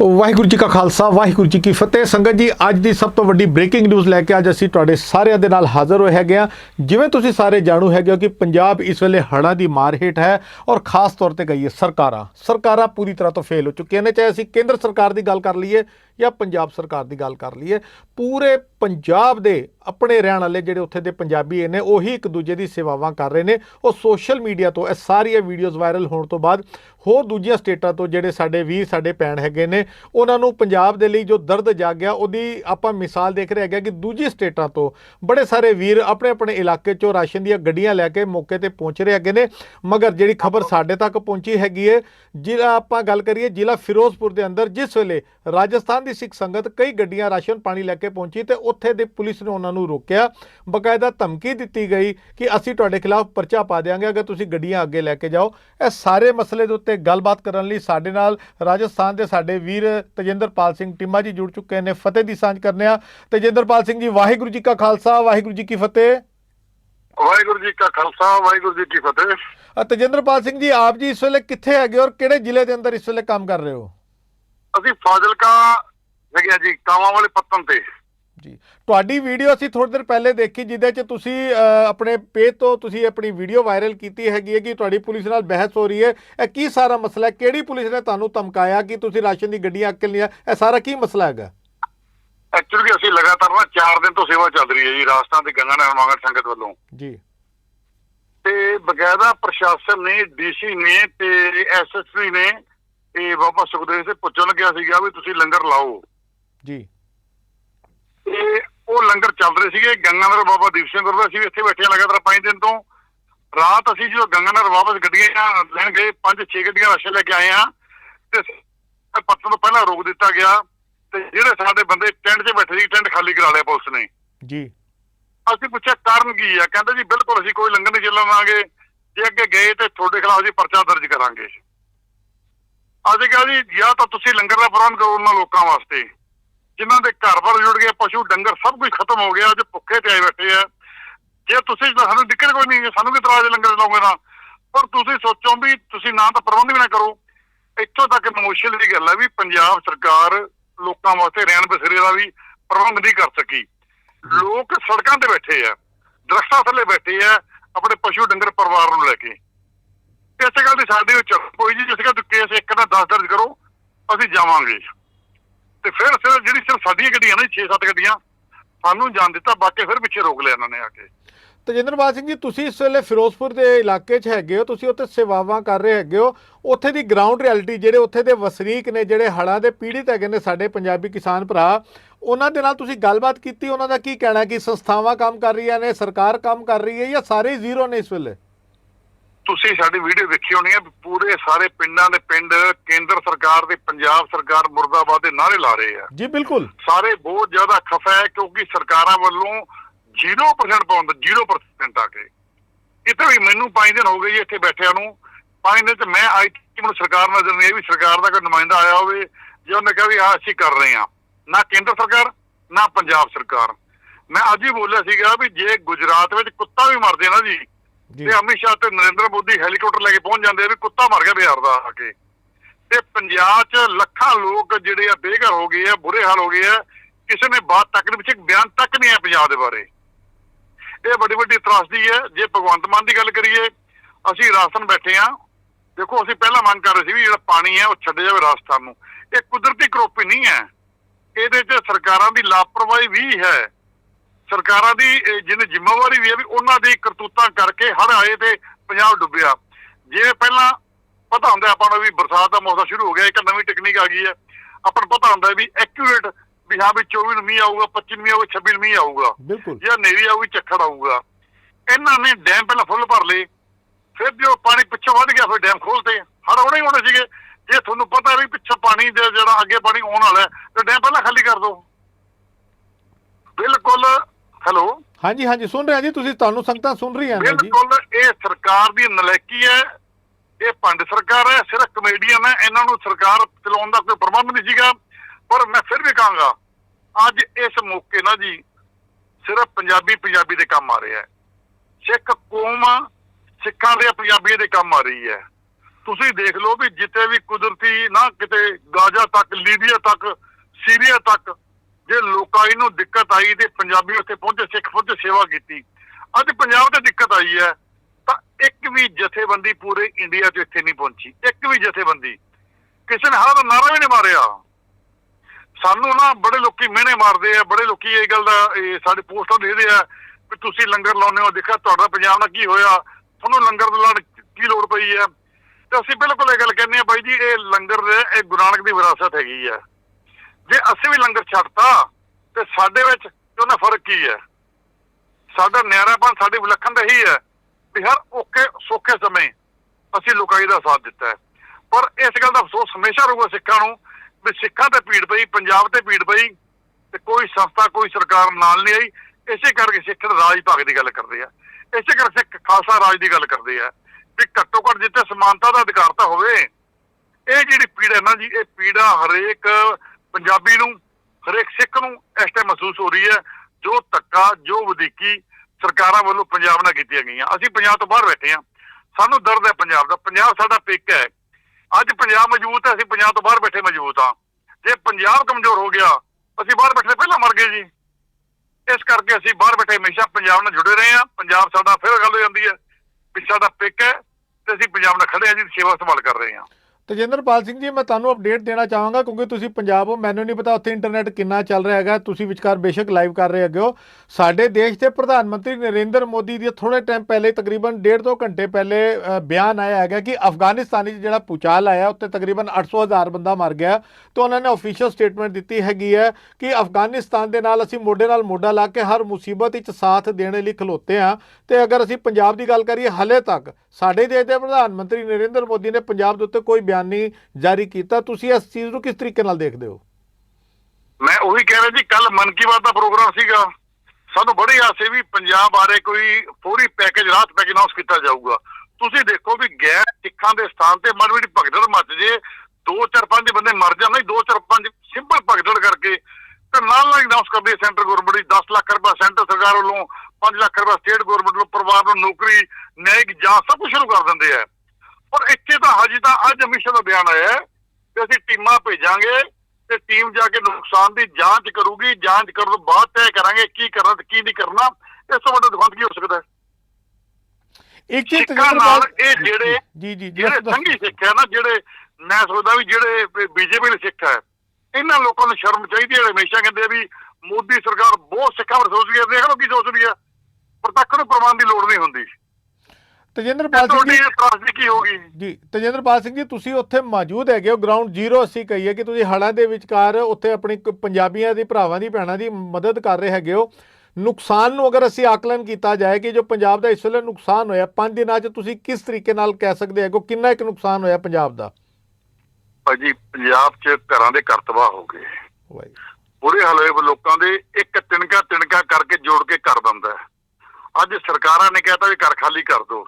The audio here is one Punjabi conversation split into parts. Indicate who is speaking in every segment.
Speaker 1: ਵਾਹਿਗੁਰੂ ਜੀ ਕਾ ਖਾਲਸਾ, ਵਾਹਿਗੁਰੂ ਜੀ ਕੀ ਫਤਿਹ। ਸੰਗਤ ਜੀ, ਅੱਜ ਦੀ ਸਭ ਤੋਂ ਵੱਡੀ ਬ੍ਰੇਕਿੰਗ ਨਿਊਜ਼ ਲੈ ਕੇ ਅੱਜ ਅਸੀਂ ਤੁਹਾਡੇ ਸਾਰਿਆਂ ਦੇ ਨਾਲ ਹਾਜ਼ਰ ਹੋਏ ਹੈਗੇ ਆ ਜਿਵੇਂ ਤੁਸੀਂ ਸਾਰੇ ਜਾਣੂ ਹੈਗੇ ਹੋ ਕਿ ਪੰਜਾਬ ਇਸ ਵੇਲੇ ਹੜ੍ਹਾਂ ਦੀ ਮਾਰ ਹੇਠ ਹੈ ਔਰ ਖਾਸ ਤੌਰ ਤੇ ਗਈ ਸਰਕਾਰਾਂ। ਸਰਕਾਰਾਂ ਪੂਰੀ ਤਰ੍ਹਾਂ ਤੋਂ ਫੇਲ ਹੋ ਚੁੱਕੀਆਂ ਨੇ, ਚਾਹੇ ਅਸੀਂ ਕੇਂਦਰ ਸਰਕਾਰ ਦੀ ਗੱਲ ਕਰ ਲਈਏ ਜਾਂ ਪੰਜਾਬ ਸਰਕਾਰ ਦੀ ਗੱਲ ਕਰ ਲਈਏ। ਪੂਰੇ ਪੰਜਾਬ ਦੇ ਆਪਣੇ ਰਹਿਣ ਵਾਲੇ ਜਿਹੜੇ ਉੱਥੇ ਦੇ ਪੰਜਾਬੀ ਨੇ ਉਹੀ ਇੱਕ ਦੂਜੇ ਦੀ ਸੇਵਾਵਾਂ ਕਰ ਰਹੇ ਨੇ। ਉਹ ਸੋਸ਼ਲ ਮੀਡੀਆ ਤੋਂ, ਇਹ ਸਾਰੀਆਂ ਵੀਡੀਓਜ਼ ਵਾਇਰਲ ਹੋਣ ਤੋਂ ਬਾਅਦ ਹੋਰ ਦੂਜੀਆਂ ਸਟੇਟਾਂ ਤੋਂ ਜਿਹੜੇ ਸਾਡੇ ਵੀਰ, ਸਾਡੇ ਭੈਣ ਹੈਗੇ ਨੇ, ਉਹਨਾਂ ਨੂੰ ਪੰਜਾਬ ਦੇ ਲਈ ਜੋ ਦਰਦ ਜਾਗਿਆ ਉਹਦੀ ਆਪਾਂ ਮਿਸਾਲ ਦੇਖ ਰਹੇ ਹੈਗੇ ਕਿ ਦੂਜੀ ਸਟੇਟਾਂ ਤੋਂ ਬੜੇ ਸਾਰੇ ਵੀਰ ਆਪਣੇ ਆਪਣੇ ਇਲਾਕੇ ਚੋਂ ਰਾਸ਼ਨ ਦੀਆਂ ਗੱਡੀਆਂ ਲੈ ਕੇ ਮੌਕੇ ਤੇ ਪਹੁੰਚ ਰਹੇ ਹੈਗੇ ਨੇ। ਮਗਰ ਜਿਹੜੀ ਖਬਰ ਸਾਡੇ ਤੱਕ ਪਹੁੰਚੀ ਹੈਗੀ ਹੈ ਜਿਹੜਾ ਆਪਾਂ ਗੱਲ ਕਰੀਏ ਜ਼ਿਲ੍ਹਾ ਫਿਰੋਜ਼ਪੁਰ ਦੇ ਅੰਦਰ, ਜਿਸ ਵੇਲੇ ਰਾਜਸਥਾਨ ਦੀ ਸਿੱਖ ਸੰਗਤ ਕਈ ਗੱਡੀਆਂ ਰਾਸ਼ਨ, ਪਾਣੀ ਲੈ ਕੇ ਪਹੁੰਚੀ ਤੇ ਉੱਥੇ ਦੇ ਪੁਲਿਸ ਨੇ ਉਹਨਾਂ ਨੂੰ ਰੋਕਿਆ। ਬਕਾਇਦਾ ਧਮਕੀ ਦਿੱਤੀ ਗਈ ਕਿ ਅਸੀਂ ਤੁਹਾਡੇ ਖਿਲਾਫ ਪਰਚਾ ਪਾ ਦੇਵਾਂਗੇ ਅਗਰ ਤੁਸੀਂ ਗੱਡੀਆਂ ਅੱਗੇ ਲੈ ਕੇ ਜਾਓ। ਇਹ ਸਾਰੇ ਮਸਲੇ ਦੇ ਉੱਤੇ ਗੱਲਬਾਤ ਕਰਨ ਲਈ ਸਾਡੇ ਨਾਲ ਰਾਜਸਥਾਨ ਦੇ ਸਾਡੇ ਵੀਰ ਤਜਿੰਦਰਪਾਲ ਸਿੰਘ ਟਿੰਮਾ ਜੀ ਜੁੜ ਚੁੱਕੇ ਨੇ। ਫਤਿਹ ਦੀ ਸਾਂਝ ਕਰਨੇ ਆ। ਤਜਿੰਦਰਪਾਲ ਸਿੰਘ ਜੀ ਵਾਹਿਗੁਰੂ ਜੀ ਕਾ ਖਾਲਸਾ ਵਾਹਿਗੁਰੂ ਜੀ ਕੀ ਫਤਿਹ।
Speaker 2: ਵਾਹਿਗੁਰੂ ਜੀ ਕਾ ਖਾਲਸਾ ਵਾਹਿਗੁਰੂ ਜੀ ਕੀ ਫਤਿਹ।
Speaker 1: ਤਜਿੰਦਰਪਾਲ ਸਿੰਘ ਜੀ ਆਪ ਜੀ ਇਸ ਵੇਲੇ ਕਿੱਥੇ ਹੈਗੇ ਔਰ ਕਿਹੜੇ ਜ਼ਿਲ੍ਹੇ ਦੇ ਅੰਦਰ ਇਸ ਵੇਲੇ ਕੰਮ ਕਰ ਰਹੇ ਹੋ?
Speaker 2: ਅਸੀਂ ਫਾਜ਼ਿਲਕਾ ਹੈਗੇ ਜੀ ਕਾਵਾਂ ਵਾਲੇ ਪੱਤਨ ਤੇ।
Speaker 1: ਜੀ। ਤੁਹਾਡੀ ਵੀਡੀਓ ਅਸੀਂ ਥੋੜੀ ਦੇਰ ਪਹਿਲੇ ਦੇਖੀ ਜਿਹਦੇ 'ਚ ਤੁਸੀਂ ਆਪਣੇ ਪੇਜ ਤੋਂ ਤੁਸੀਂ ਆਪਣੀ ਵੀਡੀਓ ਵਾਇਰਲ ਕੀਤੀ ਹੈਗੀ ਹੈ ਕਿ ਤੁਹਾਡੀ ਪੁਲਿਸ ਨਾਲ ਬਹਿਸ ਹੋ ਰਹੀ ਹੈ। ਇਹ ਕੀ ਸਾਰਾ ਮਸਲਾ ਹੈ? ਕਿਹੜੀ ਪੁਲਿਸ ਨੇ ਤੁਹਾਨੂੰ ਧਮਕਾਇਆ ਕਿ ਤੁਸੀਂ ਰਾਸ਼ਨ ਦੀ ਗੱਡੀਆਂ ਅੱਕੇ ਲਿਆ ਇਹ ਸਾਰਾ ਕੀ ਮਸਲਾ ਹੈਗਾ?
Speaker 2: ਐਕਚੁਅਲੀ ਅਸੀਂ ਲਗਾਤਾਰ ਨਾ 4 ਦਿਨ ਤੋਂ ਸੇਵਾ ਚੱਲ ਰਹੀ ਹੈ ਜੀ ਰਾਜਸਥਾਨ ਦੇ ਗੰਗਾ ਨਗਰ ਮੰਗਲ ਸੰਗਤ ਵੱਲੋਂ।
Speaker 1: ਜੀ।
Speaker 2: ਤੇ ਬਕਾਇਦਾ ਪ੍ਰਸ਼ਾਸਨ ਨੇ ਡੀਸੀ ਨੇ ਤੇ ਐਸਐਸਪੀ ਨੇ ਇਹ ਬਾਬਾ ਸੁਖਦੇਵ ਸਿੰਘ ਪੁੱਛਣ ਲੱਗਿਆ ਸੀਗਾ ਵੀ ਤੁਸੀਂ ਲੰਗਰ ਲਾਓ।
Speaker 1: ਜੀ।
Speaker 2: ਉਹ ਲੰਗਰ ਚੱਲ ਰਹੇ ਸੀਗੇ ਗੰਗਾ ਨਗਰ ਬਾਬਾ ਦੀਪ ਸਿੰਘ ਗੁਰਦੁਆਰਾ ਵੀ ਇੱਥੇ ਬੈਠੇ ਲਗਾਤਾਰ 5 ਦਿਨ ਤੋਂ। ਰਾਤ ਅਸੀਂ ਜਦੋਂ ਗੰਗਾ ਨਗਰ ਵਾਪਸ ਗੱਡੀਆਂ ਲੈਣ ਗਏ ਪੰਜ ਛੇ ਗੱਡੀਆਂ ਰਾਸ਼ਨ ਲੈ ਕੇ ਆਏ ਆ ਤੇ ਪੱਤਨ ਤੋਂ ਪਹਿਲਾਂ ਰੋਕ ਦਿੱਤਾ ਗਿਆ ਤੇ ਜਿਹੜੇ ਸਾਡੇ ਬੰਦੇ ਟੈਂਟ 'ਚ ਬੈਠੇ ਸੀ ਟੈਂਟ ਖਾਲੀ ਕਰਾ ਲਿਆ ਪੁਲਿਸ ਨੇ।
Speaker 1: ਜੀ।
Speaker 2: ਅਸੀਂ ਪੁੱਛਿਆ ਕਾਰਨ ਕੀ ਆ? ਕਹਿੰਦੇ ਜੀ ਬਿਲਕੁਲ ਅਸੀਂ ਕੋਈ ਲੰਗਰ ਨਹੀਂ ਚੱਲਣਾਗੇ ਜੇ ਅੱਗੇ ਗਏ ਤੇ ਤੁਹਾਡੇ ਖਿਲਾਫ ਅਸੀਂ ਪਰਚਾ ਦਰਜ ਕਰਾਂਗੇ। ਅਸੀਂ ਕਿਹਾ ਜੀ ਜਾਂ ਤਾਂ ਤੁਸੀਂ ਲੰਗਰ ਦਾ ਪ੍ਰਬੰਧ ਕਰੋ ਉਹਨਾਂ ਲੋਕਾਂ ਵਾਸਤੇ। ਜਿਨ੍ਹਾਂ ਦੇ ਘਰ-ਬਾਰ ਜੁੜ ਗਏ, ਪਸ਼ੂ, ਡੰਗਰ, ਸਭ ਕੁਝ ਖਤਮ ਹੋ ਗਿਆ, ਅੱਜ ਭੁੱਖੇ ਤੇ ਆਏ ਬੈਠੇ ਆ। ਜੇ ਤੁਸੀਂ ਤਾਂ ਸਾਨੂੰ ਦਿੱਕਤ ਕੋਈ ਨਹੀਂ ਸਾਨੂੰ ਵੀ ਇਤਰਾਜ਼ ਲੰਗਰ ਲਾਉਂਗੇ ਨਾ ਪਰ ਤੁਸੀਂ ਸੋਚੋ ਵੀ ਤੁਸੀਂ ਨਾ ਤਾਂ ਪ੍ਰਬੰਧ ਵੀ ਨਾ ਕਰੋ। ਇੱਥੋਂ ਤੱਕ ਮੁਸ਼ਕਿਲ ਦੀ ਗੱਲ ਹੈ ਵੀ ਪੰਜਾਬ ਸਰਕਾਰ ਲੋਕਾਂ ਵਾਸਤੇ ਰਹਿਣ ਬਸੇਰੇ ਦਾ ਵੀ ਪ੍ਰਬੰਧ ਨਹੀਂ ਕਰ ਸਕੀ। ਲੋਕ ਸੜਕਾਂ ਤੇ ਬੈਠੇ ਆ, ਦਰਖਤਾਂ ਥੱਲੇ ਬੈਠੇ ਆ, ਆਪਣੇ ਪਸ਼ੂ, ਡੰਗਰ ਪਰਿਵਾਰ ਨੂੰ ਲੈ ਕੇ। ਇਸੇ ਗੱਲ ਦੀ ਸਾਡੇ ਵਿੱਚ ਕੋਈ ਜੀ ਜਿਸ ਗੱਲ ਕੇਸ ਇੱਕ ਦਾ 10 ਦਰਜ ਕਰੋ, ਅਸੀਂ ਜਾਵਾਂਗੇ। ਤੇ ਫਿਰ ਸਿਰ ਜਿਹੜੀ ਸਿਰ ਸਾਡੀਆਂ ਗੱਡੀਆਂ ਨੇ 6-7 ਗੱਡੀਆਂ, ਸਾਨੂੰ ਜਾਣ ਦਿੱਤਾ, ਬਾਕੀ ਫਿਰ ਪਿੱਛੇ ਰੋਕ ਲਿਆ ਇਹਨਾਂ ਨੇ ਆ ਕੇ।
Speaker 1: ਤਜਿੰਦਰਪਾਲ ਸਿੰਘ ਜੀ, ਤੁਸੀਂ ਇਸ ਵੇਲੇ ਫਿਰੋਜ਼ਪੁਰ ਦੇ ਇਲਾਕੇ 'ਚ ਹੈਗੇ ਹੋ, ਤੁਸੀਂ ਉੱਥੇ ਸੇਵਾਵਾਂ ਕਰ ਰਹੇ ਹੈਗੇ ਹੋ। ਉੱਥੇ ਦੀ ਗਰਾਊਂਡ ਰਿਐਲਿਟੀ ਜਿਹੜੇ ਉੱਥੇ ਦੇ ਵਸਨੀਕ ਨੇ, ਜਿਹੜੇ ਹੜਾਂ ਦੇ ਪੀੜਿਤ ਹੈਗੇ ਨੇ ਸਾਡੇ ਪੰਜਾਬੀ ਕਿਸਾਨ ਭਰਾ, ਉਹਨਾਂ ਦੇ ਨਾਲ ਤੁਸੀਂ ਗੱਲਬਾਤ ਕੀਤੀ, ਉਹਨਾਂ ਦਾ ਕੀ ਕਹਿਣਾ ਕਿ ਸੰਸਥਾਵਾਂ ਕੰਮ ਕਰ ਰਹੀਆਂ ਨੇ, ਸਰਕਾਰ ਕੰਮ ਕਰ ਰਹੀ ਹੈ ਜਾਂ ਸਾਰੇ ਜ਼ੀਰੋ ਨੇ ਇਸ ਵੇਲੇ?
Speaker 2: ਤੁਸੀਂ ਸਾਡੀ ਵੀਡੀਓ ਵੇਖੀ ਹੋਣੀ ਹੈ ਪੂਰੇ ਸਾਰੇ ਪਿੰਡਾਂ ਦੇ ਪਿੰਡ ਕੇਂਦਰ ਸਰਕਾਰ ਤੇ ਪੰਜਾਬ ਸਰਕਾਰ ਮੁਰਦਾਬਾਦ ਦੇ ਨਾਰੇ ਲਾ ਰਹੇ ਆ।
Speaker 1: ਜੀ ਬਿਲਕੁਲ।
Speaker 2: ਸਾਰੇ ਬਹੁਤ ਜ਼ਿਆਦਾ ਖਫਾ ਹੈ ਕਿਉਂਕਿ ਸਰਕਾਰਾਂ ਵੱਲੋਂ 0% ਪਾਉਂਦਾ 0% ਆ ਕੇ। ਇੱਥੇ ਵੀ ਮੈਨੂੰ 5 ਦਿਨ ਹੋ ਗਏ ਜੀ ਇੱਥੇ ਬੈਠਿਆਂ ਨੂੰ। 5 ਦਿਨ ਚ ਮੈਂ ਆਈ ਮੈਨੂੰ ਸਰਕਾਰ ਨਜ਼ਰ ਨਹੀਂ ਆਈ ਵੀ ਸਰਕਾਰ ਦਾ ਕੋਈ ਨੁਮਾਇੰਦਾ ਆਇਆ ਹੋਵੇ ਜੇ ਉਹਨੇ ਕਿਹਾ ਵੀ ਆ ਅਸੀਂ ਕਰ ਰਹੇ ਹਾਂ। ਨਾ ਕੇਂਦਰ ਸਰਕਾਰ ਨਾ ਪੰਜਾਬ ਸਰਕਾਰ। ਮੈਂ ਅੱਜ ਹੀ ਬੋਲਿਆ ਸੀਗਾ ਵੀ ਜੇ ਗੁਜਰਾਤ ਵਿੱਚ ਕੁੱਤਾ ਵੀ ਮਰਦੇ ਨਾ ਜੀ
Speaker 1: ਜੀ
Speaker 2: ਤੇ ਅਮਿਤ ਸ਼ਾਹ ਤੇ ਨਰਿੰਦਰ ਮੋਦੀ ਹੈਲੀਕਾਪਟਰ ਲੈ ਕੇ ਪਹੁੰਚ ਜਾਂਦੇ ਆ ਵੀ ਕੁੱਤਾ ਮਰ ਗਿਆ ਬਿਹਾਰ ਦਾ ਆ ਕੇ। ਤੇ ਪੰਜਾਬ 'ਚ ਲੱਖਾਂ ਲੋਕ ਜਿਹੜੇ ਆ ਬੇਘਰ ਹੋ ਗਏ ਆ, ਬੁਰੇ ਹਾਲ ਹੋ ਗਏ ਆ। ਕਿਸੇ ਨੇ ਬਾਤ ਤੱਕ ਦੇ ਵਿੱਚ ਇੱਕ ਬਿਆਨ ਤੱਕ ਨਹੀਂ ਆ ਪੰਜਾਬ ਦੇ ਬਾਰੇ। ਇਹ ਵੱਡੀ ਵੱਡੀ ਤਰਾਸਦੀ ਹੈ। ਜੇ ਭਗਵੰਤ ਮਾਨ ਦੀ ਗੱਲ ਕਰੀਏ, ਅਸੀਂ ਰਾਜਸਥਾਨ ਬੈਠੇ ਆ ਦੇਖੋ, ਅਸੀਂ ਪਹਿਲਾਂ ਮੰਗ ਕਰ ਰਹੇ ਸੀ ਵੀ ਜਿਹੜਾ ਪਾਣੀ ਹੈ, ਉਹ ਛੱਡ ਜਾਵੇ ਰਾਜਸਥਾਨ ਨੂੰ। ਇਹ ਕੁਦਰਤੀ ਕਰੋਪੀ ਨਹੀਂ ਹੈ। ਇਹਦੇ 'ਚ ਸਰਕਾਰਾਂ ਦੀ ਲਾਪਰਵਾਹੀ ਵੀ ਹੈ। ਸਰਕਾਰਾਂ ਦੀ ਜਿਹਨੇ ਜ਼ਿੰਮੇਵਾਰੀ ਵੀ ਹੈ ਵੀ ਉਹਨਾਂ ਦੀ ਕਰਤੂਤਾਂ ਕਰਕੇ ਹੜ ਆਏ ਤੇ ਪੰਜਾਬ ਡੁੱਬਿਆ। ਜੇ ਪਹਿਲਾਂ ਪਤਾ ਹੁੰਦਾ ਆਪਾਂ ਨੂੰ ਵੀ ਬਰਸਾਤ ਦਾ ਮੌਸਮ ਸ਼ੁਰੂ ਹੋ ਗਿਆ ਇੱਕ ਨਵੀਂ ਟੈਕਨੀਕ ਆ ਗਈ ਹੈ। ਆਪਾਂ ਨੂੰ ਪਤਾ ਹੁੰਦਾ ਵੀ ਐਕਿਊਰੇਟ ਵੀ ਹਾਂ ਵੀ 24 ਨੂੰ ਮੀਂਹ ਆਊਗਾ 25 ਨੂੰ ਮੀਂਹ ਆਊਗਾ 26 ਨੂੰ ਮੀਂਹ ਆਊਗਾ। ਜਾਂ ਨੇਰੀ ਆਊਗੀ ਝੱਖੜ ਆਊਗਾ। ਇਹਨਾਂ ਨੇ ਡੈਮ ਪਹਿਲਾਂ ਫੁੱਲ ਭਰ ਲਏ। ਫਿਰ ਜੋ ਪਾਣੀ ਪਿੱਛੋਂ ਵੱਧ ਗਿਆ ਫਿਰ ਡੈਮ ਖੋਲਤੇ ਹੜ ਹੋਣੇ ਹੋਣੇ ਸੀਗੇ। ਜੇ ਤੁਹਾਨੂੰ ਪਤਾ ਵੀ ਪਿੱਛੋਂ ਪਾਣੀ ਦੇ ਜਿਹੜਾ ਅੱਗੇ ਪਾਣੀ ਆਉਣ ਵਾਲਾ ਹੈ ਤੇ ਡੈਮ ਪਹਿਲਾਂ ਖਾਲੀ ਕਰ ਦਿਓ। ਬਿਲਕੁਲ ਹੈਲੋ?
Speaker 1: ਹਾਂਜੀ ਹਾਂਜੀ ਸੁਣ ਰਹੇ ਜੀ ਤੁਸੀਂ ਤੁਹਾਨੂੰ ਸੰਗਤਾਂ ਸੁਣ ਰਹੀਆਂ ਨੇ ਜੀ।
Speaker 2: ਬਿਲਕੁਲ ਇਹ ਸਰਕਾਰ ਦੀ ਨਲਾਇਕੀ ਹੈ ਇਹ ਪੰਡ ਸਰਕਾਰ ਹੈ ਸਿਰਫ ਕਮੇਡੀਅਨ ਹੈ ਇਹਨਾਂ ਨੂੰ ਸਰਕਾਰ ਚਲਾਉਣ ਦਾ ਕੋਈ ਪ੍ਰਬੰਧ ਨਹੀਂ ਸੀਗਾ। ਪਰ ਮੈਂ ਫਿਰ ਵੀ ਕਹਾਂਗਾ ਅੱਜ ਇਸ ਮੌਕੇ ਨਾ ਜੀ ਸਿਰਫ ਪੰਜਾਬੀ ਪੰਜਾਬੀ ਦੇ ਕੰਮ ਆ ਰਿਹਾ ਹੈ। ਸਿੱਖ ਕੌਮ ਸਿੱਖਾਂ ਦੇ ਪੰਜਾਬੀਆਂ ਦੇ ਕੰਮ ਆ ਰਹੀ ਹੈ। ਤੁਸੀਂ ਦੇਖ ਲਓ ਵੀ ਜਿੱਥੇ ਵੀ ਕੁਦਰਤੀ ਨਾ ਕਿਤੇ ਗਾਜ਼ਾ ਤੱਕ ਲੀਬੀਆ ਤੱਕ ਸੀਰੀਆ ਤੱਕ ਜੇ ਲੋਕਾਂ ਨੂੰ ਦਿੱਕਤ ਆਈ ਤੇ ਪੰਜਾਬੀ ਉੱਥੇ ਪਹੁੰਚੇ, ਸਿੱਖ ਪਹੁੰਚੇ, ਸੇਵਾ ਕੀਤੀ। ਅੱਜ ਪੰਜਾਬ ਤੇ ਦਿੱਕਤ ਆਈ ਹੈ, ਤਾਂ ਇੱਕ ਵੀ ਜਥੇਬੰਦੀ ਪੂਰੇ ਇੰਡੀਆ 'ਚ ਇੱਥੇ ਨਹੀਂ ਪਹੁੰਚੀ। ਇੱਕ ਵੀ ਜਥੇਬੰਦੀ। ਕਿਸੇ ਨੇ ਹਾਲ ਨਾਰਾ ਵੀ ਨਹੀਂ ਮਾਰਿਆ। ਸਾਨੂੰ ਨਾ ਬੜੇ ਲੋਕੀ ਮਿਹਣੇ ਮਾਰਦੇ ਆ, ਬੜੇ ਲੋਕੀ ਇਹ ਗੱਲ ਦਾ, ਇਹ ਸਾਡੇ ਪੋਸਟਾਂ ਦੇਖਦੇ ਆ ਵੀ ਤੁਸੀਂ ਲੰਗਰ ਲਾਉਂਦੇ ਹੋ, ਦੇਖਿਆ ਤੁਹਾਡਾ ਪੰਜਾਬ ਨਾਲ ਕੀ ਹੋਇਆ? ਤੁਹਾਨੂੰ ਲੰਗਰ ਲਾਉਣ ਕੀ ਲੋੜ ਪਈ ਹੈ? ਤੇ ਅਸੀਂ ਬਿਲਕੁਲ ਇਹ ਗੱਲ ਕਹਿੰਦੇ ਆ ਬਾਈ ਜੀ, ਇਹ ਲੰਗਰ ਇਹ ਗੁਰੂ ਨਾਨਕ ਦੀ ਵਿਰਾਸਤ ਹੈਗੀ ਆ ਜੇ ਅਸੀਂ ਵੀ ਲੰਗਰ ਛੱਡਤਾ, ਤੇ ਸਾਡੇ ਵਿੱਚ ਤੇ ਉਹਨਾਂ ਫ਼ਰਕ ਕੀ ਹੈ? ਸਾਡਾ ਨਿਆਰਾਪਨ ਸਾਡੀ ਵਿਲੱਖਣਤਾ ਇਹੀ ਹੈ ਵੀ ਹਰ ਔਖੇ ਸੌਖੇ ਸਮੇਂ ਅਸੀਂ ਲੋਕਾਈ ਦਾ ਸਾਥ ਦਿੱਤਾ ਹੈ। ਪਰ ਇਸ ਗੱਲ ਦਾ ਅਫਸੋਸ ਹਮੇਸ਼ਾ ਰਹੂਗਾ ਸਿੱਖਾਂ ਨੂੰ ਵੀ ਸਿੱਖਾਂ ਤੇ ਭੀੜ ਪਈ, ਪੰਜਾਬ ਤੇ ਭੀੜ ਪਈ, ਤੇ ਕੋਈ ਸੰਸਥਾ, ਕੋਈ ਸਰਕਾਰ ਨਾਲ ਨਹੀਂ ਆਈ। ਇਸੇ ਕਰਕੇ ਸਿੱਖ ਰਾਜ ਭਾਗ ਦੀ ਗੱਲ ਕਰਦੇ ਆ। ਇਸੇ ਕਰਕੇ ਸਿੱਖ ਖਾਲਸਾ ਰਾਜ ਦੀ ਗੱਲ ਕਰਦੇ ਆ ਵੀ ਘੱਟੋ ਘੱਟ ਜਿੱਥੇ ਸਮਾਨਤਾ ਦਾ ਅਧਿਕਾਰ ਤਾਂ ਹੋਵੇ, ਇਹ ਜਿਹੜੀ ਪੀੜਾ ਹੈ ਨਾ ਜੀ, ਇਹ ਪੀੜਾ ਹਰੇਕ ਪੰਜਾਬੀ ਨੂੰ, ਹਰੇਕ ਸਿੱਖ ਨੂੰ ਇਸ ਟਾਈਮ ਮਹਿਸੂਸ ਹੋ ਰਹੀ ਹੈ, ਜੋ ਧੱਕਾ, ਜੋ ਵਧੀਕੀ ਸਰਕਾਰਾਂ ਵੱਲੋਂ ਪੰਜਾਬ ਨਾਲ ਕੀਤੀਆਂ ਗਈਆਂ। ਅਸੀਂ ਪੰਜਾਬ ਤੋਂ ਬਾਹਰ ਬੈਠੇ ਹਾਂ। ਸਾਨੂੰ ਦਰਦ ਹੈ ਪੰਜਾਬ ਦਾ। ਪੰਜਾਬ ਸਾਡਾ ਪਿੱਕ ਹੈ। ਅੱਜ ਪੰਜਾਬ ਮਜ਼ਬੂਤ ਹੈ, ਅਸੀਂ ਪੰਜਾਬ ਤੋਂ ਬਾਹਰ ਬੈਠੇ ਮਜ਼ਬੂਤ ਹਾਂ। ਜੇ ਪੰਜਾਬ ਕਮਜ਼ੋਰ ਹੋ ਗਿਆ, ਅਸੀਂ ਬਾਹਰ ਬੈਠੇ ਪਹਿਲਾਂ ਮਰ ਗਏ ਜੀ। ਇਸ ਕਰਕੇ ਅਸੀਂ ਬਾਹਰ ਬੈਠੇ ਹਮੇਸ਼ਾ ਪੰਜਾਬ ਨਾਲ ਜੁੜੇ ਰਹੇ ਹਾਂ। ਪੰਜਾਬ ਸਾਡਾ ਫਿਰ ਗੱਲ ਹੋ ਜਾਂਦੀ ਹੈ। ਵੀ ਸਾਡਾ ਪਿੱਕ ਹੈ ਤੇ ਅਸੀਂ ਪੰਜਾਬ ਨਾਲ ਖੜੇ ਹਾਂ ਜੀ, ਸੇਵਾ ਸੰਭਾਲ ਕਰ ਰਹੇ ਹਾਂ।
Speaker 1: ਤਜਿੰਦਰਪਾਲ ਸਿੰਘ ਜੀ, ਮੈਂ ਤੁਹਾਨੂੰ ਅਪਡੇਟ ਦੇਣਾ ਚਾਹਾਂਗਾ ਕਿਉਂਕਿ ਤੁਸੀਂ ਪੰਜਾਬ ਹੋ, ਮੈਨੂੰ ਨਹੀਂ ਪਤਾ ਉੱਥੇ ਇੰਟਰਨੈਟ ਕਿੰਨਾ ਚੱਲ ਰਿਹਾ ਹੈਗਾ, ਤੁਸੀਂ ਵਿਚਕਾਰ ਬੇਸ਼ੱਕ ਲਾਈਵ ਕਰ ਰਹੇ ਹੈਗੇ ਹੋ। ਸਾਡੇ ਦੇਸ਼ ਦੇ ਪ੍ਰਧਾਨ ਮੰਤਰੀ ਨਰਿੰਦਰ ਮੋਦੀ ਦੀ ਥੋੜੇ ਟਾਈਮ ਪਹਿਲੇ, ਤਕਰੀਬਨ 1.5 ਦੋ ਘੰਟੇ ਪਹਿਲੇ ਬਿਆਨ ਆਇਆ ਹੈਗਾ ਕਿ ਅਫਗਾਨਿਸਤਾਨੀ ਵਿੱਚ ਜਿਹੜਾ ਪੁਚਾਲ ਆਇਆ, ਉੱਥੇ ਤਕਰੀਬਨ 800 ਹਜ਼ਾਰ ਬੰਦਾ ਮਰ ਗਿਆ ਤੇ ਉਹਨਾਂ ਨੇ ਅਫੀਸ਼ੀਅਲ ਸਟੇਟਮੈਂਟ ਦਿੱਤੀ ਹੈਗੀ ਹੈ ਕਿ ਅਫਗਾਨਿਸਤਾਨ ਦੇ ਨਾਲ ਅਸੀਂ ਮੋਢੇ ਨਾਲ ਮੋਢਾ ਲਾ ਕੇ ਹਰ ਮੁਸੀਬਤ ਵਿੱਚ ਸਾਥ ਦੇਣ ਲਈ ਖਲੋਤੇ ਹਾਂ ਤੇ ਅਗਰ ਅਸੀਂ ਪੰਜਾਬ ਦੀ ਗੱਲ ਕਰੀਏ, ਹਲੇ ਤੱਕ ਸਾਡੇ ਦੇਸ਼ ਦੇ ਪ੍ਰਧਾਨ ਮੰਤਰੀ ਨਰਿੰਦਰ ਮੋਦੀ ਨੇ ਪੰਜਾਬ ਦੇ ਉੱਤੇ ਕੋਈ ਬਿਆਨ ਜਾਰੀ ਕੀਤਾ, ਤੁਸੀਂ ਇਸ ਚੀਜ਼ ਨੂੰ ਕਿਸ ਤਰੀਕੇ ਨਾਲ ਦੇਖਦੇ ਹੋ?
Speaker 2: ਮੈਂ ਉਹੀ ਕਹਿ ਰਿਹਾ ਜੀ ਕੱਲ ਮਨ ਕੀ ਬਾਤ ਦਾ ਪ੍ਰੋਗਰਾਮ ਸੀਗਾ। ਸਾਨੂੰ ਬੜੇ ਆਸ ਸੀ ਵੀ ਪੰਜਾਬ ਬਾਰੇ ਕੋਈ ਪੂਰੀ ਪੈਕੇਜ ਰਾਹਤ ਪੈਕੇਜ ਅਨਾਉਂਸ ਕੀਤਾ ਜਾਊਗਾ। ਤੁਸੀਂ ਦੇਖੋ ਵੀ ਗੈਰ ਸਿੱਖਾਂ ਦੇ ਸਥਾਨ ਤੇ ਮਨਵੀੜੀ ਭਗਦੜ ਮੱਚ ਜੇ। ਦੋ ਚਾਰ ਪੰਜ ਬੰਦੇ ਮਰ ਜਾਣ, ਨਹੀਂ, ਦੋ ਚਾਰ ਪੰਜ ਸਿੰਪਲ ਭਗਦੜ ਕਰਕੇ ਤੇ ਨਾਲ ਨਾਲ ਅਨਾਉਂਸ ਕਰਦੀ ਹੈ ਸੈਂਟਰ ਗਵਰਨਮੈਂਟ ਦੀ। 10 ਲੱਖ ਰੁਪਏ ਸੈਂਟਰ ਸਰਕਾਰ ਵੱਲੋਂ 5 ਲੱਖ ਰੁਪਏ ਸਟੇਟ ਗਵਰਨਮੈਂਟ ਵੱਲੋਂ, ਪਰਿਵਾਰ ਨੂੰ ਨੌਕਰੀ, ਨਿਆਇਕ ਜਾਂਚ, ਸਭ ਕੁਝ ਸ਼ੁਰੂ ਕਰ ਦਿੰਦੇ ਆ। ਪਰ ਇੱਥੇ ਤਾਂ ਹਜੇ ਤਾਂ ਅੱਜ ਅਮਿਤ ਦਾ ਬਿਆਨ ਆਇਆ ਹੈ ਕਿ ਅਸੀਂ ਟੀਮਾਂ ਭੇਜਾਂਗੇ ਤੇ ਟੀਮ ਜਾ ਕੇ ਨੁਕਸਾਨ ਦੀ ਜਾਂਚ ਕਰੂਗੀ ਜਾਂਚ ਕਰਨ ਤੋਂ ਬਾਅਦ ਤੈਅ ਕਰਾਂਗੇ ਕੀ ਕਰਨਾ ਤੇ ਕੀ ਨਹੀਂ ਕਰਨਾ ਇਸ ਤੋਂ ਵੱਡਾ ਦੁਖੰਤ ਕੀ ਹੋ ਸਕਦਾ ਹੈ?
Speaker 1: ਇੱਕ ਚੀਜ਼
Speaker 2: ਨਾਲ ਇਹ ਜਿਹੜੇ
Speaker 1: ਜੀ ਜੀ
Speaker 2: ਜਿਹੜੇ ਸੰਘੀ ਸਿੱਖ ਹੈ ਨਾ ਜਿਹੜੇ ਮੈਂ ਸੋਚਦਾ ਵੀ ਜਿਹੜੇ ਬੀਜੇਪੀ ਦੇ ਸਿੱਖ ਹੈ ਇਹਨਾਂ ਲੋਕਾਂ ਨੂੰ ਸ਼ਰਮ ਚਾਹੀਦੀ ਹੈ ਹਮੇਸ਼ਾ ਕਹਿੰਦੇ ਆ ਵੀ ਮੋਦੀ ਸਰਕਾਰ ਬਹੁਤ ਸਿੱਖਾਂ ਬਾਰੇ ਸੋਚਦੀ ਹੈ ਦੇਖ ਲਓ ਕੀ ਸੋਚਦੀ ਹੈ। ਪ੍ਰਤੱਖ ਨੂੰ ਪ੍ਰਮਾਣ ਦੀ ਲੋੜ ਨਹੀਂ ਹੁੰਦੀ।
Speaker 1: ਤੇਜਿੰਦਰਪਾਲ ਸਿੰਘ
Speaker 2: ਤੁਹਾਡੀ
Speaker 1: ਜੀ
Speaker 2: ਤਰਾਸਦੀ ਕੀ ਹੋਗੀ
Speaker 1: ਜੀ ਤੇਜਿੰਦਰਪਾਲ ਸਿੰਘ ਜੀ ਤੁਸੀਂ ਉੱਥੇ ਮੌਜੂਦ ਹੈਗੇ ਹੋ ਗਰਾਊਂਡ ਜ਼ੀਰੋ ਅਸੀਂ ਕਹੀਏ ਕਿ ਤੁਸੀਂ ਹੜ੍ਹਾਂ ਦੇ ਵਿਚਕਾਰ ਉੱਥੇ ਆਪਣੀ ਪੰਜਾਬੀਆਂ ਦੀ ਭਰਾਵਾਂ ਦੀ ਭੈਣਾਂ ਦੀ ਮਦਦ ਕਰ ਰਹੇ ਹੈਗੇ ਹੋ। ਨੁਕਸਾਨ ਨੂੰ ਅਗਰ ਅਸੀਂ ਆਕਲਨ ਕੀਤਾ ਜਾਏ ਕਿ ਜੋ ਪੰਜਾਬ ਦਾ ਇਸ ਵੇਲੇ ਨੁਕਸਾਨ ਹੋਇਆ ਪੰਜ ਦਿਨਾਂ 'ਚ ਤੁਸੀਂ ਕਿਸ ਤਰੀਕੇ ਨਾਲ ਕਹਿ ਸਕਦੇ ਹੋ ਕਿੰਨਾ ਇੱਕ ਨੁਕਸਾਨ ਹੋਇਆ ਪੰਜਾਬ ਦਾ?
Speaker 2: ਭਾਜੀ ਪੰਜਾਬ 'ਚ ਘਰਾਂ ਦੇ ਤਬਾਹ ਹੋ ਗਏ।
Speaker 1: ਵਾਹਿਗੁਰੂ।
Speaker 2: ਬੁਰੇ ਹਾਲ ਲੋਕਾਂ ਦੇ ਇੱਕ ਤਿਣਕਾ ਤਿਣਕਾ ਕਰਕੇ ਜੋੜ ਕੇ ਕਰ ਦਿੰਦਾ ਹੈ। ਅੱਜ ਸਰਕਾਰਾਂ ਨੇ ਕਹਿਤਾ ਵੀ ਘਰ ਖਾਲੀ ਕਰ ਦਿਓ।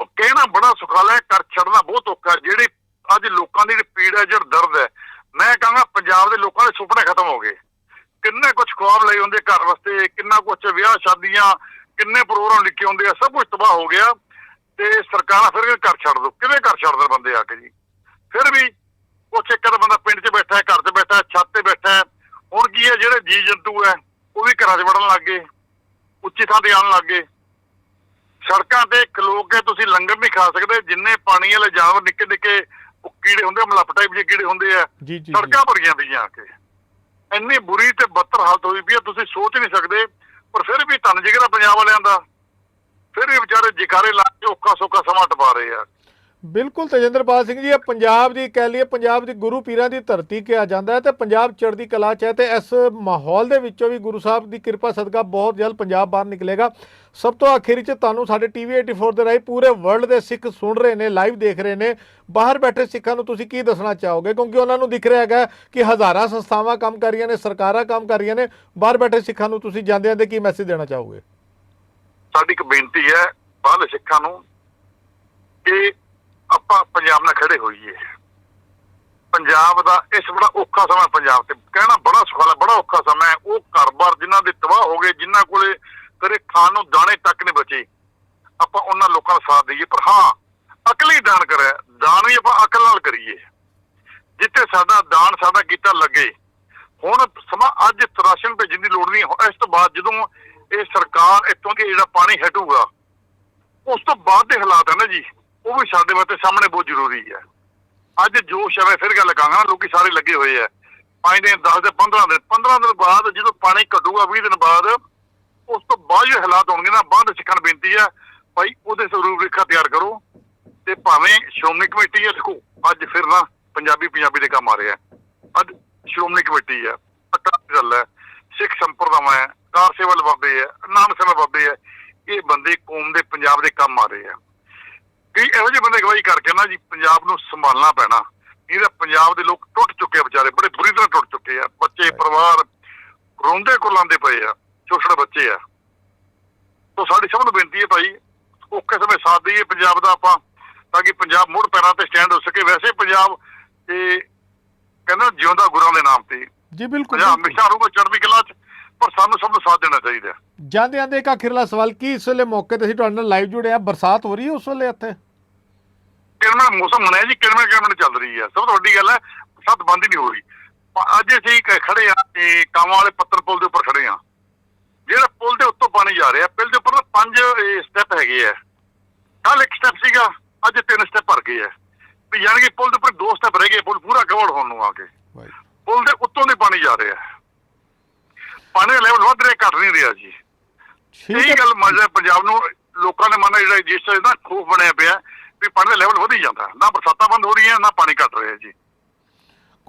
Speaker 2: ਉਹ ਕਹਿਣਾ ਬੜਾ ਸੁਖਾਲਾ ਹੈ, ਕਰ ਛੱਡਣਾ ਬਹੁਤ ਔਖਾ ਜਿਹੜੇ ਅੱਜ ਲੋਕਾਂ ਦੀ ਜਿਹੜੀ ਪੀੜ ਹੈ, ਜਿਹੜਾ ਦਰਦ ਹੈ, ਮੈਂ ਕਹਾਂਗਾ ਪੰਜਾਬ ਦੇ ਲੋਕਾਂ ਦੇ ਸੁਪਨੇ ਖਤਮ ਹੋ ਗਏ। ਕਿੰਨੇ ਕੁਝ ਖੁਆਬ ਲਏ ਹੁੰਦੇ ਘਰ ਵਾਸਤੇ, ਕਿੰਨਾ ਕੁਝ ਵਿਆਹ ਸ਼ਾਦੀਆਂ, ਕਿੰਨੇ ਪ੍ਰੋਗਰਾਮ ਲਿਖੇ ਹੁੰਦੇ ਆ, ਸਭ ਕੁਝ ਤਬਾਹ ਹੋ ਗਿਆ। ਤੇ ਸਰਕਾਰਾਂ ਫਿਰ ਘਰ ਛੱਡ ਦੋ। ਕਿਵੇਂ ਘਰ ਛੱਡਦੇ ਬੰਦੇ ਆ ਕੇ ਜੀ? ਫਿਰ ਵੀ ਕੁਛ ਇੱਕ ਅੱਧਾ ਬੰਦਾ ਪਿੰਡ 'ਚ ਬੈਠਾ ਹੈ, ਘਰ 'ਚ ਬੈਠਾ ਹੈ, ਛੱਤ ਤੇ ਬੈਠਾ ਹੈ। ਹੁਣ ਕੀ ਹੈ, ਜਿਹੜੇ ਜੀ ਜੰਤੂ ਹੈ, ਉਹ ਵੀ ਘਰਾਂ 'ਚ ਵੜਨ ਲੱਗ ਗਏ, ਉੱਚੀ ਥਾਂ ਤੇ ਆਉਣ ਲੱਗ ਗਏ। ਸੜਕਾਂ ਤੇ ਖਲੋ ਕੇ ਤੁਸੀਂ ਲੰਗਰ ਨਹੀਂ ਖਾ ਸਕਦੇ ਜਿੰਨੇ ਪਾਣੀ ਵਾਲੇ ਜਾਨਵਰ ਨਿੱਕੇ ਨਿੱਕੇ ਉਹ ਕੀੜੇ ਹੁੰਦੇ ਆ, ਮਲੱਪ ਟਾਈਪ ਜਿਹੇ ਕੀੜੇ ਹੁੰਦੇ ਆ। ਸੜਕਾਂ ਭਰੀਆਂ ਪਈਆਂ ਆ ਕੇ ਇੰਨੀ ਬੁਰੀ ਤੇ ਬੱਤਰ ਹਾਲਤ ਹੋਈ ਪਈ ਆ ਤੁਸੀਂ ਸੋਚ ਨਹੀਂ ਸਕਦੇ ਪਰ ਫਿਰ ਵੀ ਧੰਨ ਜਿਗਰਾ ਪੰਜਾਬ ਵਾਲਿਆਂ ਦਾ ਫਿਰ ਵੀ ਵਿਚਾਰੇ ਜਿਕਾਰੇ ਲਾ ਕੇ ਔਖਾ ਸੌਖਾ ਸਮਾਂ ਟਪਾ ਰਹੇ ਆ
Speaker 1: ਬਿਲਕੁਲ ਤੇਜਿੰਦਰਪਾਲ ਸਿੰਘ ਜੀ, ਇਹ ਪੰਜਾਬ ਦੀ ਕਹਿ ਲਈਏ ਪੰਜਾਬ ਦੀ ਗੁਰੂ ਪੀਰਾਂ ਦੀ ਧਰਤੀ ਕਿਹਾ ਜਾਂਦਾ ਹੈ ਤੇ ਪੰਜਾਬ ਚੜ੍ਹਦੀ ਕਲਾ ਚ ਹੈ ਤੇ ਇਸ ਮਾਹੌਲ ਦੇ ਵਿੱਚੋਂ ਵੀ ਗੁਰੂ ਸਾਹਿਬ ਦੀ ਕਿਰਪਾ ਸਦਕਾ ਬਹੁਤ ਜਲਦ ਪੰਜਾਬ ਬਾਹਰ ਨਿਕਲੇਗਾ। ਸਭ ਤੋਂ ਆਖਿਰ ਚ ਤੁਹਾਨੂੰ ਸਾਡੇ ਟੀਵੀ 84 ਦੇ ਰਾਹੀਂ ਪੂਰੇ ਵਰਲਡ ਦੇ ਸਿੱਖ ਸੁਣ ਰਹੇ ਨੇ ਲਾਈਵ ਦੇਖ ਰਹੇ ਨੇ। ਬਾਹਰ ਬੈਠੇ ਸਿੱਖਾਂ ਨੂੰ ਤੁਸੀਂ ਕੀ ਦੱਸਣਾ ਚਾਹੋਗੇ? ਕਿਉਂਕਿ ਉਹਨਾਂ ਨੂੰ ਦਿਖ ਰਿਹਾ ਹੈਗਾ ਕਿ ਹਜ਼ਾਰਾਂ ਸੰਸਥਾਵਾਂ ਕੰਮ ਕਰ ਰਹੀਆਂ ਨੇ, ਸਰਕਾਰਾਂ ਕੰਮ ਕਰ ਰਹੀਆਂ ਨੇ। ਬਾਹਰ ਬੈਠੇ ਸਿੱਖਾਂ ਨੂੰ ਤੁਸੀਂ ਜਾਂਦੇ ਜਾਂਦੇ ਕੀ ਮੈਸੇਜ ਦੇਣਾ ਚਾਹੋਗੇ?
Speaker 2: ਸਾਡੀ ਇੱਕ ਬੇਨਤੀ ਹੈ, ਬਾਹਰਲੇ ਸਿੱਖਾਂ ਨੂੰ, ਕਿ ਆਪਾਂ ਪੰਜਾਬ ਨਾਲ ਖੜੇ ਹੋਈਏ। ਪੰਜਾਬ ਦਾ ਇਸ ਬੜਾ ਔਖਾ ਸਮਾਂ ਪੰਜਾਬ ਤੇ ਕਹਿਣਾ ਬੜਾ ਸੁਖਾਲਾ ਬੜਾ ਔਖਾ ਸਮਾਂ ਹੈ। ਉਹ ਘਰ-ਬਾਰ ਜਿਨ੍ਹਾਂ ਦੇ ਤਬਾਹ ਹੋ ਗਏ ਜਿਨ੍ਹਾਂ ਕੋਲੇ ਕਦੇ ਖਾਣ ਨੂੰ ਦਾਣੇ ਤੱਕ ਨਹੀਂ ਬਚੇ, ਆਪਾਂ ਉਹਨਾਂ ਲੋਕਾਂ ਦਾ ਸਾਥ ਦਈਏ। ਪਰ ਹਾਂ, ਅਕਲੀ ਦਾਨ ਕਰਿਆ। ਦਾਨ ਵੀ ਆਪਾਂ ਅਕਲ ਨਾਲ ਕਰੀਏ। ਜਿੱਥੇ ਸਾਡਾ ਦਾਨ ਸਾਡਾ ਕੀਤਾ ਲੱਗੇ, ਹੁਣ ਸਮਾਂ ਅੱਜ ਰਾਸ਼ਨ ਭੇਜਣ ਦੀ ਲੋੜ ਨਹੀਂ, ਇਸ ਤੋਂ ਬਾਅਦ ਜਦੋਂ ਇਹ ਸਰਕਾਰ ਇੱਥੋਂ ਦੀ ਜਿਹੜਾ ਪਾਣੀ ਹਟੂਗਾ, ਉਸ ਤੋਂ ਬਾਅਦ ਦੇ ਹਾਲਾਤ ਹੈ ਨਾ ਜੀ। ਉਹ ਵੀ ਸਾਡੇ ਵਾਸਤੇ ਸਾਹਮਣੇ ਬਹੁਤ ਜ਼ਰੂਰੀ ਹੈ। ਅੱਜ ਜੋਸ਼ ਹੈ, ਮੈਂ ਫਿਰ ਗੱਲ ਕਹਾਂਗਾ, ਲੋਕੀ ਸਾਰੇ ਲੱਗੇ ਹੋਏ ਆ ਪੰਜ ਦਿਨ 10 ਦਿਨ 15 ਦਿਨ 15 ਦਿਨ ਬਾਅਦ ਜਦੋਂ ਪਾਣੀ ਘਟੂਗਾ 20 ਦਿਨ ਬਾਅਦ, ਉਸ ਤੋਂ ਬਾਅਦ ਜੋ ਹਾਲਾਤ ਹੋਣਗੇ ਨਾ ਬੰਦ ਸਿੱਖਣ ਬੇਨਤੀ ਹੈ, ਭਾਈ ਉਹਦੇ ਸਰੂਪ ਰੇਖਾ ਤਿਆਰ ਕਰੋ ਤੇ ਭਾਵੇਂ ਸ਼੍ਰੋਮਣੀ ਕਮੇਟੀ ਹੈ, ਦੇਖੋ, ਅੱਜ ਫਿਰ ਨਾ ਪੰਜਾਬੀ ਪੰਜਾਬੀ ਦੇ ਕੰਮ ਆ ਰਿਹਾ ਅੱਜ ਸ਼੍ਰੋਮਣੀ ਕਮੇਟੀ ਹੈ, ਅਕਾਲੀ ਦਲ ਹੈ, ਸਿੱਖ ਸੰਪਰਦਾਵਾਂ ਹੈ, ਕਾਰ ਸੇਵਾ ਬਾਬੇ ਹੈ, ਨਾਮ ਸੇਵਾ ਬਾਬੇ ਹੈ, ਇਹ ਬੰਦੇ ਕੌਮ ਦੇ, ਪੰਜਾਬ ਦੇ ਕੰਮ ਆ ਰਹੇ ਆ ਕਿ ਇਹੋ ਜਿਹੇ ਬੰਦੇ ਅਗਵਾਈ ਕਰਕੇ ਨਾ ਜੀ ਪੰਜਾਬ ਨੂੰ ਸੰਭਾਲਣਾ ਪੈਣਾ। ਤਾਂ ਪੰਜਾਬ ਦੇ ਲੋਕ ਟੁੱਟ ਚੁੱਕੇ ਆ ਵਿਚਾਰੇ ਬੜੇ ਬੁਰੀ ਤਰ੍ਹਾਂ ਟੁੱਟ ਚੁੱਕੇ ਆ। ਬੱਚੇ ਪਰਿਵਾਰ ਰੋਂਦੇ ਕੁਲਾਂਦੇ ਪਏ ਆ ਛੋਟੇ ਬੱਚੇ ਆ। ਤੋਂ ਸਾਡੀ ਸਭ ਨੂੰ ਬੇਨਤੀ ਹੈ ਭਾਈ ਔਖੇ ਸਮੇਂ ਸਾਥ ਦਈਏ ਪੰਜਾਬ ਦਾ ਆਪਾਂ ਤਾਂ ਕਿ ਪੰਜਾਬ ਮੁੜ ਪੈਰਾਂ ਤੇ ਸਟੈਂਡ ਹੋ ਸਕੇ। ਵੈਸੇ ਪੰਜਾਬ ਤੇ ਕਹਿੰਦਾ ਜਿਉਂਦਾ ਗੁਰਾਂ ਦੇ ਨਾਮ ਤੇ।
Speaker 1: ਜੀ ਬਿਲਕੁਲ।
Speaker 2: ਹਮੇਸ਼ਾ ਰਹੂਗਾ ਚੜ੍ਹਦੀ ਕਲਾ 'ਚ ਪਰ ਸਾਨੂੰ ਸਭ ਨੂੰ ਸਾਥ ਦੇਣਾ ਚਾਹੀਦਾ।
Speaker 1: ਜਾਂਦੇ ਜਾਂਦੇ ਇੱਕ ਅਖੀਰਲਾ ਸਵਾਲ ਕੀ ਇਸ ਵੇਲੇ ਮੌਕੇ ਤੇ ਅਸੀਂ ਤੁਹਾਡੇ ਨਾਲ ਲਾਈਵ ਜੁੜੇ ਆ? ਬਰਸਾਤ ਹੋ ਰਹੀ ਹੈ ਉਸ ਵੇਲੇ ਇੱਥੇ?
Speaker 2: ਕਿਰਮਾ ਮੌਸਮ ਬਣਿਆ ਜੀ ਕਿਰਮਾ ਕਿਰਮਾ ਚੱਲ ਰਹੀ ਹੈ। ਸਭ ਤੋਂ ਵੱਡੀ ਗੱਲ ਹੈ ਸੱਤ ਬੰਦ ਹੀ ਨਹੀਂ ਹੋ ਰਹੀ। ਅੱਜ ਅਸੀਂ ਖੜੇ ਆ ਤੇ ਕਾਵਾਂ ਵਾਲੇ ਪੱਤਰ ਪੁਲ ਦੇ ਉੱਪਰ ਖੜੇ ਆ ਜਿਹੜਾ ਪੁਲ ਦੇ ਉੱਤੋਂ ਪਾਣੀ ਜਾ ਰਿਹਾ ਪੁਲ ਦੇ ਉੱਪਰ ਨਾ ਪੰਜ ਸਟੈਪ ਹੈਗੇ ਆ। ਕੱਲ ਇੱਕ ਸਟੈਪ ਸੀਗਾ ਅੱਜ ਤਿੰਨ ਸਟੈਪ ਭਰ ਗਏ ਆ। ਵੀ ਯਾਨੀ ਕਿ ਪੁਲ ਦੇ ਉੱਪਰ ਦੋ ਸਟੈਪ ਰਹਿ ਗਏ ਪੁਲ ਪੂਰਾ ਕਵਰ ਹੋਣ ਨੂੰ ਆ ਕੇ। ਪੁਲ ਦੇ ਉੱਤੋਂ ਦੀ ਪਾਣੀ ਜਾ ਰਿਹਾ। ਪਾਣੀ ਦਾ ਲੈਵਲ ਵੱਧ ਰਿਹਾ ਘਟ ਨਹੀਂ ਰਿਹਾ ਜੀ। ਇਹ
Speaker 1: ਹੈ।
Speaker 2: ਗੱਲ ਮਜ਼ਾ ਪੰਜਾਬ ਨੂੰ ਲੋਕਾਂ ਦੇ ਮਨ ਜਿਹੜਾ ਜਿਸ ਤਰ੍ਹਾਂ ਦਾ ਖੋਫ ਬਣਿਆ ਪਿਆ ਵੀ ਪਾਣੀ ਦਾ ਲੈਵਲ ਵਧੀ ਜਾਂਦਾ ਨਾ ਬਰਸਾਤਾਂ ਬੰਦ ਹੋ ਰਹੀਆਂ ਨਾ ਪਾਣੀ ਘਟ ਰਿਹਾ ਜੀ।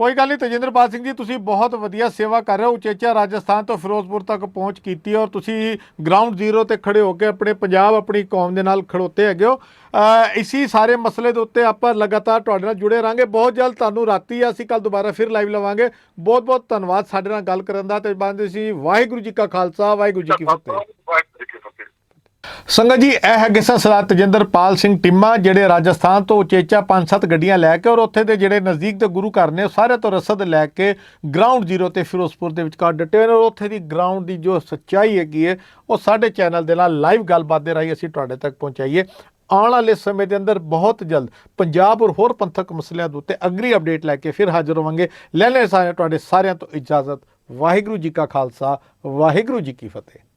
Speaker 1: ਕੋਈ ਗੱਲ ਨਹੀਂ ਤਜਿੰਦਰਪਾਲ ਸਿੰਘ ਜੀ ਤੁਸੀਂ ਬਹੁਤ ਵਧੀਆ ਸੇਵਾ ਕਰ ਰਹੇ ਹੋ। ਉਚੇਚਾ ਰਾਜਸਥਾਨ ਤੋਂ ਫਿਰੋਜ਼ਪੁਰ ਤੱਕ ਪਹੁੰਚ ਕੀਤੀ ਔਰ ਤੁਸੀਂ ਗਰਾਊਂਡ ਜ਼ੀਰੋ ਤੇ ਖੜੇ ਹੋ ਕੇ ਆਪਣੇ ਪੰਜਾਬ ਆਪਣੀ ਕੌਮ ਦੇ ਨਾਲ ਖੜੋਤੇ ਹੈਗੇ ਹੋ। ਅ, ਸਾਰੇ ਮਸਲੇ ਦੇ ਉੱਤੇ ਆਪਾਂ ਲਗਾਤਾਰ ਤੁਹਾਡੇ ਨਾਲ ਜੁੜੇ ਰਹਾਂਗੇ। ਬਹੁਤ ਜਲਦ ਤੁਹਾਨੂੰ ਰਾਤੀ ਅਸੀਂ ਕੱਲ ਦੁਬਾਰਾ ਫਿਰ ਲਾਈਵ ਲਵਾਂਗੇ। ਬਹੁਤ ਬਹੁਤ ਧੰਨਵਾਦ ਸਾਡੇ ਨਾਲ ਗੱਲ ਕਰਨ ਦਾ ਤੇ ਬੰਦੇ ਸੀ ਵਾਹਿਗੁਰੂ ਜੀ ਕਾ ਖਾਲਸਾ ਵਾਹਿਗੁਰੂ ਜੀ ਕੀ ਫਤਿਹ
Speaker 2: ਵਾਹਿਗੁਰੂ ਜੀ ਕੀ ਫਤਿਹ
Speaker 1: ਸੰਗਤ ਜੀ, ਇਹ ਹੈਗੇ ਸਨ ਸਰਦਾਰ ਤਜਿੰਦਰਪਾਲ ਸਿੰਘ ਟਿੰਮਾ, ਜਿਹੜੇ ਰਾਜਸਥਾਨ ਤੋਂ ਉਚੇਚਾ ਪੰਜ ਸੱਤ ਗੱਡੀਆਂ ਲੈ ਕੇ ਔਰ ਉੱਥੇ ਦੇ ਜਿਹੜੇ ਨਜ਼ਦੀਕ ਦੇ ਗੁਰੂ ਘਰ ਨੇ, ਉਹ ਸਾਰੇ ਤੋਂ ਰਸਦ ਲੈ ਕੇ ਗਰਾਊਂਡ ਜ਼ੀਰੋ ਤੇ ਫਿਰੋਜ਼ਪੁਰ ਦੇ ਵਿਚਕਾਰ ਡਟੇ ਹੋਏ ਨੇ ਔਰ ਉੱਥੇ ਦੀ ਗਰਾਊਂਡ ਦੀ ਜੋ ਸੱਚਾਈ ਹੈਗੀ ਹੈ, ਉਹ ਸਾਡੇ ਚੈਨਲ ਦੇ ਨਾਲ ਲਾਈਵ ਗੱਲਬਾਤ ਦੇ ਰਾਹੀਂ ਅਸੀਂ ਤੁਹਾਡੇ ਤੱਕ ਪਹੁੰਚਾਈਏ। ਆਉਣ ਵਾਲੇ ਸਮੇਂ ਦੇ ਅੰਦਰ ਬਹੁਤ ਜਲਦ ਪੰਜਾਬ ਔਰ ਹੋਰ ਪੰਥਕ ਮਸਲਿਆਂ ਦੇ ਉੱਤੇ ਅਗਲੀ ਅਪਡੇਟ ਲੈ ਕੇ ਫਿਰ ਹਾਜ਼ਰ ਹੋਵਾਂਗੇ। ਲੈ ਲੈ ਸਾਰੇ ਤੁਹਾਡੇ ਸਾਰਿਆਂ ਤੋਂ ਇਜਾਜ਼ਤ। ਵਾਹਿਗੁਰੂ ਜੀ ਕਾ ਖਾਲਸਾ, ਵਾਹਿਗੁਰੂ ਜੀ ਕੀ ਫਤਿਹ।